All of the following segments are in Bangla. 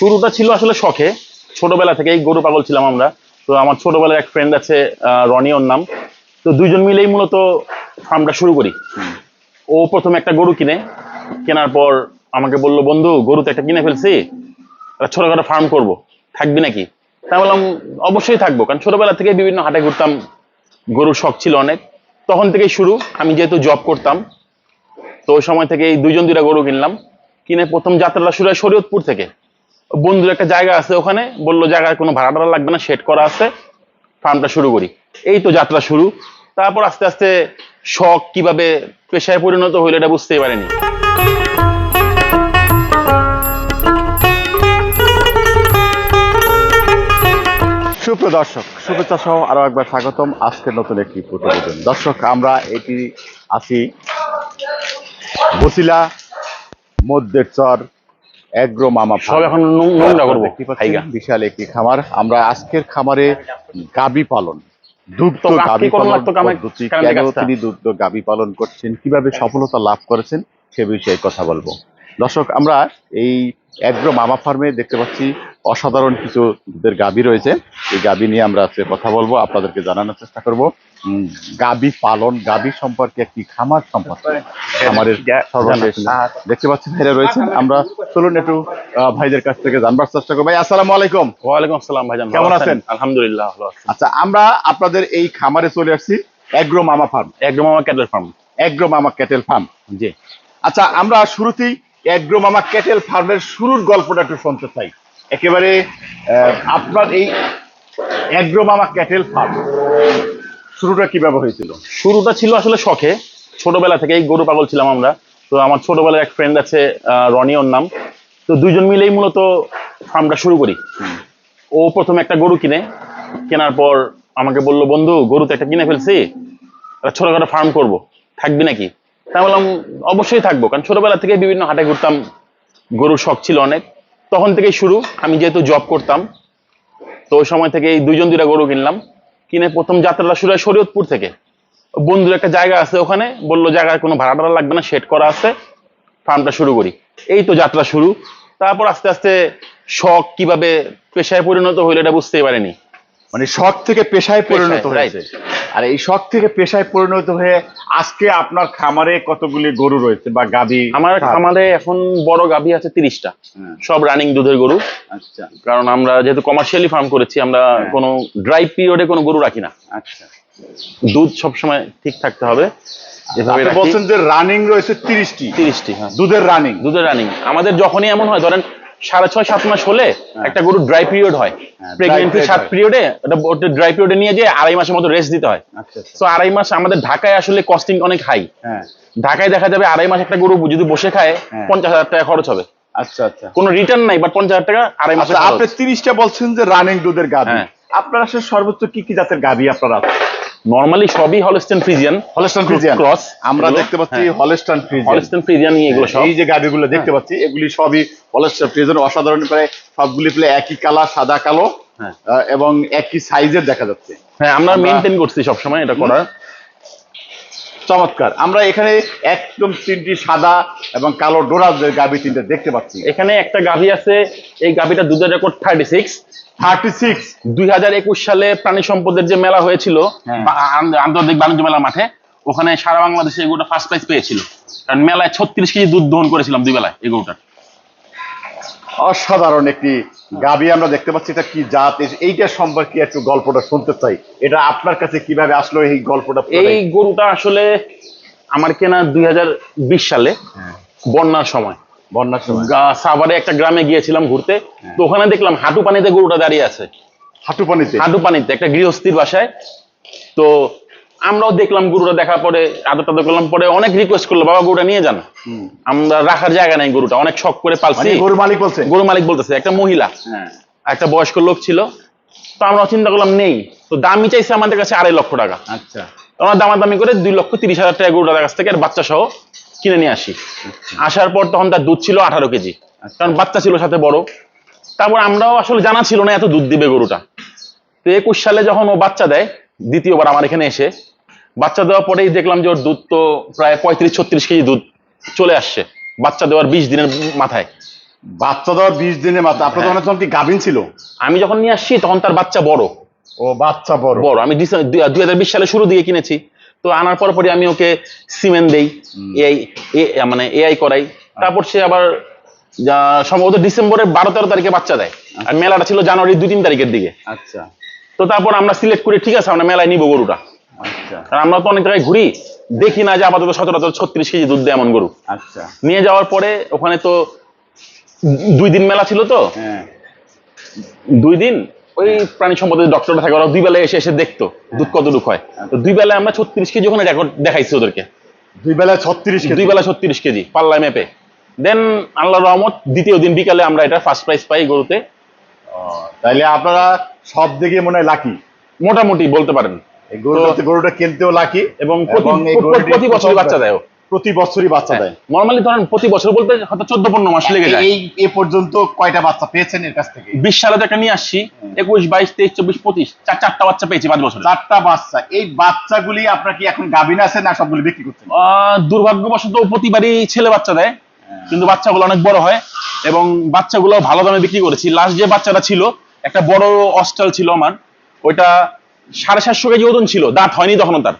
শুরুটা ছিল আসলে শখে। ছোটবেলা থেকেই গরু পাগল ছিলাম আমরা। তো আমার ছোটবেলার এক ফ্রেন্ড আছে রনি ওর নাম। তো দুইজন মিলেই মূলত ফার্মটা শুরু করি। ও প্রথমে একটা গরু কিনে। কেনার পর আমাকে বলল বন্ধু গরু তো একটা কিনে ফেলছি। একটা ছোটখাটো ফার্ম করব। থাকবি নাকি? তা বললাম অবশ্যই থাকব। কারণ ছোটবেলা থেকে বিভিন্ন হাটে ঘুরতাম। গরুর শখ ছিল অনেক। তখন থেকেই শুরু। আমি যেহেতু জব করতাম তো ওই সময় থেকে এই দুইজন দুইটা গরু কিনলাম। কিনে প্রথম যাত্রাটা শুরু হয় শরীয়তপুর থেকে। বন্ধুর একটা জায়গা আছে ওখানে, বলল জায়গায় কোনো ভাড়া টাড়া লাগবে না সেট করা আছে। ফার্মটা শুরু করি। এই তো যাত্রা শুরু। তারপর আস্তে আস্তে শখ কীভাবে পেশায় পরিণত হইল এটা বুঝতেই পারেনি। সুপ্রিয় দর্শক, শুভেচ্ছা সহ আরও একবার স্বাগতম আজকের নতুন একটি প্রতিবেদন। দর্শক, আমরা এটি আছি বসিলা, মধ্যের চর এগ্রো মামা সব এখন নোংরা করব। বিশাল একটি খামার। আমরা আজকের খামারে গাবি পালন। দুগ্ধ গাবি পালন লাগতো কামে- পদ্ধতি, কামে কেন তিনি দুগ্ধ গাবি পালন করছেন? কীভাবে সফলতা লাভ করেছেন? সে বিষয়ে কথা বলব। দর্শক আমরা এই এগ্রো মামা ফার্মে দেখতে পাচ্ছি অসাধারণ কিছু দুধের গাবি রয়েছে। এই গাবি নিয়ে আমরা আজকে কথা বলব। আপনাদেরকে জানানোর চেষ্টা করব। গাবি পালন গাবি সম্পর্কে একটি খামার সম্পর্কে? খামারের সর্বশেষ দেখতে পাচ্ছি ভাইরা রয়েছেন। আমরা চলুন একটু ভাইদের কাছ থেকে জানবার চেষ্টা করব। ভাই আসসালামু আলাইকুম। ওয়ালাইকুম আসসালাম ভাইজান কেমন আছেন? আলহামদুলিল্লাহ ভালো আচ্ছা আমরা আপনাদের এই খামারে চলে আসছি এগ্রো মামা ফার্ম। একদম Mama cattle farm. Agro Mama cattle farm. জি। আচ্ছা আমরা শুরুতেই এগ্রো মামা ক্যাটেল ফার্মের শুরুর গল্পটা একটু শুনতে চাই। একেবারে আপনার এই এগ্রো মামা ক্যাটেল ফার্ম শুরুটা কীভাবে হয়েছিল? শুরুটা ছিল আসলে শখে। ছোটবেলা থেকেই গরু পাগল ছিলাম আমরা। তো আমার ছোটবেলার এক ফ্রেন্ড আছে রনি ওর নাম। তো দুইজন মিলেই মূলত ফার্মটা শুরু করি। ও প্রথমে একটা গরু কিনে। কেনার পর আমাকে বলল বন্ধু গরু তো একটা কিনে ফেলছি। একটা ছোটখাটো ফার্ম করব। থাকবি নাকি? তা আমি বললাম অবশ্যই থাকব। কারণ ছোটবেলা থেকে বিভিন্ন হাটে ঘুরতাম। গরুর শখ ছিল অনেক। তখন থেকেই শুরু। আমি যেহেতু জব করতাম তো ওই সময় থেকে এই দুইজন দুইটা গরু কিনলাম। কিনে প্রথম যাত্রাটা শুরু হয় শরীয়তপুর থেকে। বন্ধুর একটা জায়গা আছে ওখানে, বলল জায়গায় কোনো ভাড়া টাড়া লাগবে না সেট করা আছে ফার্মটা শুরু করি। এই তো যাত্রা শুরু। তারপর আস্তে আস্তে শখ কীভাবে পেশায় পরিণত হইল এটা বুঝতেই পারিনি। মানে শখ থেকে পেশায় পরিণত হয়েছে। আর এই শখ থেকে পেশায় পরিণত হয়ে আজকে আপনার খামারে কতগুলি গরু রয়েছে বা গাবি আমার আমাদের এখন বড় গাভী আছে তিরিশটা। হ্যাঁ। সব রানিং দুধের গরু। আচ্ছা। কারণ আমরা যেহেতু কমার্শিয়ালি ফার্ম করেছি আমরা হ্যাঁ। কোনো ড্রাই পিরিয়ডে কোনো গরু রাখি না। আচ্ছা। দুধ সবসময় ঠিক থাকতে হবে। বলছেন যে রানিং রয়েছে তিরিশটি। তিরিশটি হ্যাঁ। দুধের রানিং দুধের রানিং আমাদের যখনই এমন হয় ধরেন সাড়ে ছয় সাত মাস হলে একটা গরু ড্রাই পিরিয়ড হয়। হ্যাঁ, প্রেগনেন্সি সাত পিরিয়ডে ওটা ড্রাই পিরিয়ডে নিয়ে যেয়ে আড়াই মাসের মতো রেস্ট দিতে হয়। আচ্ছা আচ্ছা। তো আড়াই মাস আমাদের ঢাকায় আসলে কস্টিং অনেক হাই হ্যাঁ। ঢাকায় দেখা যাবে আড়াই মাস একটা গরু যদি বসে খায় হ্যাঁ। পঞ্চাশ হাজার টাকা খরচ হবে। আচ্ছা আচ্ছা। কোনো রিটার্ন নাই বাট পঞ্চাশ হাজার টাকা আড়াই মাসে আচ্ছা আপনি তিরিশটা বলছেন যে রানিং দুধের হ্যাঁ। আপনার আসলে সর্বোচ্চ কি কি জাতের গাবি আপনার আছে? নর্মালি সবই Holstein Friesian Holstein Friesian cross আমরা দেখতে পাচ্ছি হলস্টেন ফ্রিজিয়ান হলস্টেন ফ্রিজিয়ান এগুলো সব। এই যে গাড়িগুলো দেখতে পাচ্ছি এগুলি সবই হলস্টেন ফ্রিজিয়ান অসাধারণ প্রায় সবগুলি প্রায় একই কালার সাদা কালো হ্যাঁ। এবং একই সাইজের দেখা যাচ্ছে। হ্যাঁ আমরা আমরা- মেনটেন করছি সবসময় এটা করার। চমৎকার। আমরা এখানে একদম তিনটি সাদা এবং কালো ডোরা গাবি তিনটা দেখতে পাচ্ছি। এখানে একটা গাভী আছে এই গাভীটা দুধের record thirty six thirty six দুই হাজার একুশ সালে প্রাণী সম্পদের যে মেলা হয়েছিল হ্যাঁ। আন্তর্জাতিক বাণিজ্য মেলার মাঠে ওখানে সারা বাংলাদেশে এগুলোটা ফার্স্ট প্রাইজ পেয়েছিল। কারণ মেলায় ছত্রিশ কেজি দুধ দহন করেছিলাম দুই বেলায় এগুলোটার অসাধারণ একটি গাবি আমরা দেখতে পাচ্ছি এটা কি জাত? এইটা সম্পর্কে একটু গল্পটা শুনতে চাই। এটা আপনার কাছে কীভাবে আসলো এই গল্পটা এই গরুটা আসলে আমার কেনা দুই হাজার বিশ সালে হ্যাঁ। বন্যার সময়। বন্যার সময়। সাভারে একটা গ্রামে গিয়েছিলাম ঘুরতে হ্যাঁ। তো ওখানে দেখলাম হাঁটু পানিতে গরুটা দাঁড়িয়ে আছে। হাঁটু পানিতে? হাঁটু পানিতে একটা গৃহস্থির বাসায়। তো আমরাও দেখলাম গরুটা দেখার পরে আদর টাদর করলাম পরে অনেক রিকোয়েস্ট করল বাবা গরুটা নিয়ে যান। আমরা রাখার জায়গা নাই গরুটা অনেক শখ করে মানে পালছি গরুর মালিক বলছে? গরু মালিক বলতেছে একটা মহিলা হ্যাঁ। একটা বয়স্ক লোক ছিল। তো আমরা চিন্তা করলাম নেই। তো দামি চাইছে আমাদের কাছে আড়াই লক্ষ টাকা। আচ্ছা। আমরা দামাদামি করে দুই লক্ষ তিরিশ হাজার টাকা গরুটার কাছ থেকে আর বাচ্চা সহ কিনে নিয়ে আসি। আসার পর তখন তার দুধ ছিল আঠারো কেজি। কারণ বাচ্চা ছিল সাথে বড়। তারপর আমরাও আসলে জানা ছিল না এত দুধ দিবে গরুটা। তো একুশ সালে যখন ও বাচ্চা দেয় দ্বিতীয়বার আমার এখানে এসে বাচ্চা দেওয়ার পরেই দেখলাম যে ওর দুধ তো প্রায় পঁয়ত্রিশ ছত্রিশ কেজি দুধ চলে আসছে বাচ্চা দেওয়ার বিশ দিনের মাথায়। বাচ্চা দেওয়ার বিশ দিনের মাত্র আপনার হ্যাঁ। তখন তখন কি গাভিন ছিল? আমি যখন নিয়ে আসছি তখন তার বাচ্চা বড়। ও বাচ্চা বড়। বড়। আমি দুই হাজার বিশ সালে শুরু দিয়ে কিনেছি। তো আনার পর পরই আমি ওকে সিমেন্ট দেই এআই মানে এআই করাই। তারপর সে আবার সম্ভবত ডিসেম্বরের বারো তেরো তারিখে বাচ্চা দেয়। আর মেলাটা ছিল জানুয়ারি দুই তিন তারিখের দিকে। আচ্ছা। তো তারপর আমরা সিলেক্ট করি ঠিক আছে আমরা মেলায় নিবো গরুটা। আচ্ছা। কারণ আমরা তো অনেক জায়গায় ঘুরি দেখি না যে আপাতত সচরাচর ছত্রিশ কেজি দুধ দেয় এমন গরু। আচ্ছা। নিয়ে যাওয়ার পরে ওখানে তো দুই দিন মেলা ছিল তো। হ্যাঁ। দুই দিন ওই প্রাণী সম্পদের থাকে ওরা দুই বেলায় এসে এসে দেখতো দুধ কতটুকু হয়। তো দুই বেলায় আমরা ছত্রিশ কেজি ওখানে রেকর্ড দেখাইছি ওদেরকে। দুই বেলায় ছত্রিশ দুই বেলা ছত্রিশ কেজি পাল্লায় মেপে। দেন আল্লাহ রহমত দ্বিতীয় দিন বিকালে আমরা এটা ফার্স্ট প্রাইজ পাই গরুতে। তাইলে আপনারা সব দিকে মনে হয় লাকি মোটামুটি বলতে পারেন। গরুটা গরুটা কিনতেও লাকি এবং প্রতি- এই গরুটি প্রতি বছরই বাচ্চা দেয় প্রতি বছরই বাচ্চা দেয়। নর্মালি ধরেন প্রতি বছর বলতে হয়তো চোদ্দ পনেরো মাস লেগে যায়। এই এ পর্যন্ত কয়টা বাচ্চা পেয়েছেন এর কাছ থেকে? বিশ সালে তো একটা নিয়ে আসছি একুশ বাইশ তেইশ চব্বিশ পঁচিশ চার চারটা বাচ্চা পেয়েছি পাঁচ বছর। চারটা বাচ্চা। এই বাচ্চাগুলি আপনার কি এখন গাভিন আছে না সবগুলি বিক্রি করছেন? দুর্ভাগ্যবশত প্রতিবারই ছেলে বাচ্চা দেয় হ্যাঁ। কিন্তু বাচ্চাগুলো অনেক বড় হয় এবং বাচ্চাগুলো ভালো দামে বিক্রি করেছি। লাস্ট যে বাচ্চাটা ছিল একটা বড় অস্টাল ছিল আমার ওইটা সাড়ে সাতশো কেজি ওজন ছিল দাঁত হয়নি তখন তার।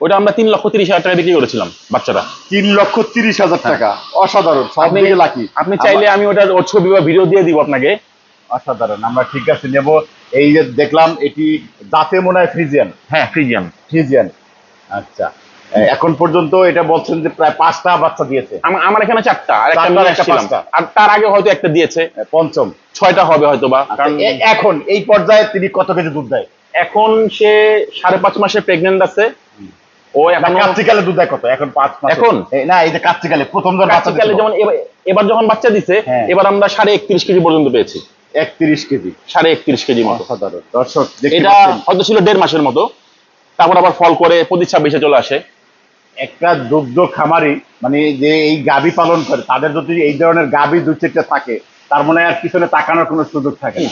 ওইটা আমরা তিন লক্ষ তিরিশ হাজার টাকা বিক্রি করেছিলাম বাচ্চাটা। তিন লক্ষ তিরিশ হাজার টাকা অসাধারণ সব আপনি লাকি। আপনি চাইলে আমি ওটার ওর ছবি বা ভিডিও দিয়ে দিব আপনাকে। অসাধারণ আমরা ঠিক আছে নেব। এই যে দেখলাম এটি দাঁতে মনে হয় ফ্রিজিয়ান। হ্যাঁ ফ্রিজিয়ান। ফ্রিজিয়ান। আচ্ছা। এখন পর্যন্ত এটা বলছেন যে প্রায় পাঁচটা বাচ্চা দিয়েছে। আমার এখানে চারটা আর একটা। আর তার আগে হয়তো একটা দিয়েছে। পঞ্চম। ছয়টা হবে হয়তো বা কারণ এখন এই পর্যায়ে তিনি কত কেজি দুধ দেয়? এখন সে সাড়ে পাঁচ মাসে প্রেগনেন্ট আছে। ও এখন কাচ্চিকালে দুধ কত এখন পাঁচ মাস। এখন? না এই যে কাচ্চিকালে প্রথম কালে যেমন এবার- এবার যখন বাচ্চা দিছে হ্যাঁ। এবার আমরা সাড়ে একত্রিশ কেজি পর্যন্ত পেয়েছি। একত্রিশ কেজি। সাড়ে একত্রিশ কেজি মতো। দর্শক এটা হয়তো ছিল দেড় মাসের মতো। তারপর আবার ফল করে পঁচিশ ছাব্বিশে চলে আসে। একটা দুগ্ধ খামারি মানে যে এই গাবি পালন করে তাদের যদি এই ধরনের গাবি দু চারটা থাকে তার মনে হয় আর পিছনে তাকানোর কোনো সুযোগ থাকে না।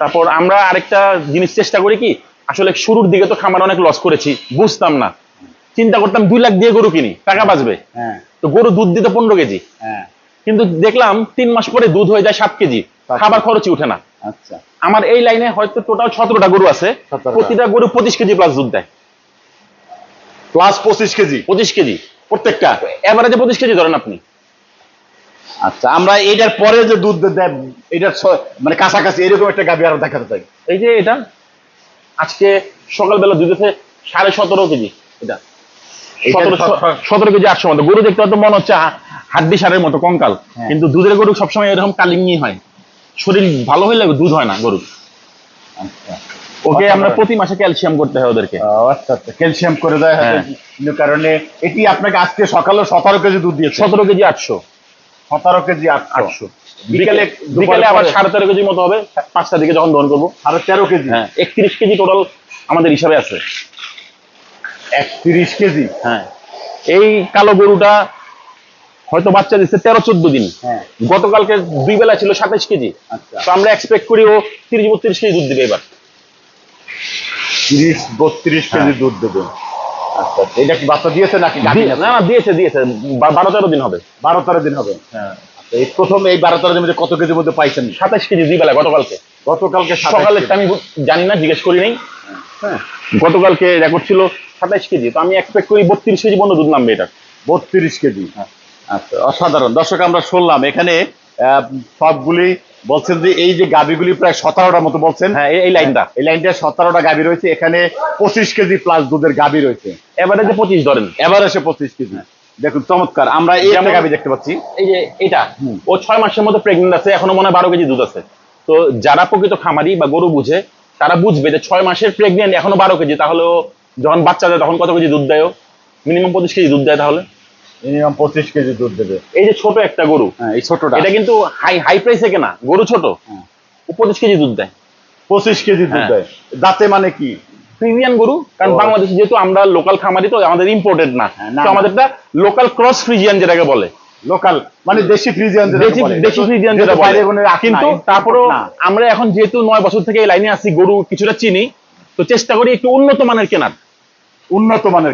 তারপর আমরা আরেকটা জিনিস চেষ্টা করি কি আসলে শুরুর দিকে তো খামার অনেক লস করেছি বুঝতাম না। চিন্তা করতাম দুই লাখ দিয়ে গরু কিনি টাকা বাঁচবে। হ্যাঁ। তো গরু দুধ দিতে পনেরো কেজি। হ্যাঁ। কিন্তু দেখলাম তিন মাস পরে দুধ হয়ে যায় সাত কেজি খাবার খরচই উঠে না। আচ্ছা। আমার এই লাইনে হয়তো টোটাল সতেরোটা গরু আছে প্রতিটা গরু পঁচিশ কেজি প্লাস দুধ দেয়। প্লাস পঁচিশ কেজি। পঁচিশ কেজি। প্রত্যেকটা। এভারেজে পঁচিশ কেজি ধরেন আপনি। আচ্ছা আমরা এইটার পরে যে দুধ দেয় এটার মানে কাছাকাছি এরকম একটা গাবি আরও দেখাতে চাই। এই যে এটা আজকে সকালবেলা দুধ আছে সাড়ে সতেরো কেজি। এটা এটা সতেরো কেজি আটশো মতো। গরু দেখতে হয়তো মনে হচ্ছে হাড্ডি সারের মতো কঙ্কাল। হ্যাঁ। কিন্তু দুধের গরু সবসময় এরকম কালিঙ্গি হয়। শরীর ভালো হইলে দুধ হয় না গরু আচ্ছা। ওকে আমরা প্রতি মাসে ক্যালসিয়াম করতে হয় ওদেরকে। আচ্ছা আচ্ছা ক্যালসিয়াম করে দেয় হ্যাঁ। কারণে এটি আপনাকে আজকে সকালে সতেরো কেজি দুধ দিয়েছে। সতেরো কেজি আটশো। সতেরো কেজি আটশো। বিকেলে বিকেলে আবার সাড়ে তেরো কেজি মতো হবে। পাঁচটার দিকে যখন দহন করব। সাড়ে তেরো কেজি। হ্যাঁ একত্রিশ কেজি টোটাল আমাদের হিসাবে আছে। একত্রিশ কেজি। হ্যাঁ এই কালো গরুটা হয়তো বাচ্চা দিচ্ছে তেরো চোদ্দ দিন। হ্যাঁ। গতকালকে দুই বেলা ছিল সাতাইশ কেজি। আচ্ছা। তো আমরা এক্সপেক্ট করি ও তিরিশ বত্রিশ কেজি দুধ দিবে এবার। তিরিশ বত্রিশ কেজি। দুধ দেবে। আচ্ছা। এটা কি বাচ্চা দিয়েছে নাকি গাভী দি- আছে? না না দিয়েছে দিয়েছে। বারো তেরো দিন হবে। বারো তেরো দিন হবে। হ্যাঁ। এই প্রথম এই বারো তেরো দিনের কত কেজির মধ্যে পাইছেন? সাতাইশ কেজি দুই বেলা গতকালকে গতকালকে সকালে আমি জানি না জিজ্ঞেস করি নাই। হ্যাঁ গতকালকে রেকর্ড ছিল সাতাইশ কেজি। তো আমি এক্সপেক্ট করি বত্রিশ কেজি পর্যন্ত দুধ নামবে এটা। বত্রিশ কেজি। হ্যাঁ। আচ্ছা অসাধারণ। দর্শক আমরা শুনলাম এখানে আহ, সবগুলি বলছেন যে এই যে গাবিগুলি প্রায় সতেরোটার মতো বলছেন। হ্যাঁ এই- লাইনটা। এই লাইনটা সতেরোটা গাবি রয়েছে। এখানে পঁচিশ কেজি প্লাস দুধের গাবি রয়েছে। এবারে যে পঁচিশ ধরেন। এবার এসে পঁচিশ কেজি। দেখুন চমৎকার। আমরা এই একটা যেমন- গাবি দেখতে পাচ্ছি। এই যে এটা ও ছয় মাসের মধ্যে প্রেগনেন্ট আছে এখনও মনে হয় বারো কেজি দুধ আছে। তো যারা প্রকৃত খামারি বা গরু বুঝে তারা বুঝবে যে ছয় মাসের প্রেগনেন্ট এখনও বারো কেজি। তাহলে যখন বাচ্চা দেয় তখন কত কেজি দুধ দেয় মিনিমাম পঁচিশ কেজি দুধ দেয় তাহলে? মিনিমাম পঁচিশ কেজি দুধ দেবে। এই যে ছোট একটা গরু হ্যাঁ এই ছোটটা। এটা কিন্তু হাই হাই প্রাইসে কেনা গরু ছোট হ্যাঁ। কেজি দুধ দেয়। পঁচিশ কেজি দুধ হ্যাঁ। দেয়। দাঁতে মানে কি? ফ্রিজিয়ান গরু কারণ বাংলাদেশে যেহেতু আমরা লোকাল খামারি তো আমাদের ইম্পোর্টেড না। তো আমাদেরটা লোকাল ক্রস ফ্রিজিয়ান যেটাকে বলে। লোকাল মানে দেশি ফ্রিজিয়ান দেশি দেশি ফ্রিজিয়ান যেটা বলে। কিন্তু তারপরেও আমরা এখন যেহেতু নয় বছর থেকে এই লাইনে আছি গরু কিছুটা চিনি তো চেষ্টা করি একটু উন্নত মানের কেনার। উন্নত মানের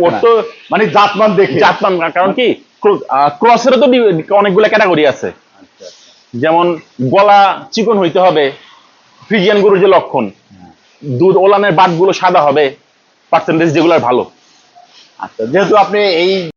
মানে জাতমান দেখে। জাতমান কারণ কি? ক্রসেরও তো অনেকগুলো ক্যাটাগরি আছে। আচ্ছা, আচ্ছা। যেমন গলা চিকন হইতে হবে ফ্রিজিয়ান গরুর যে লক্ষণ দুধ ওলানের বাটগুলো সাদা হবে পার্সেন্টেজ যেগুলো ভালো। আচ্ছা যেহেতু আপনি এই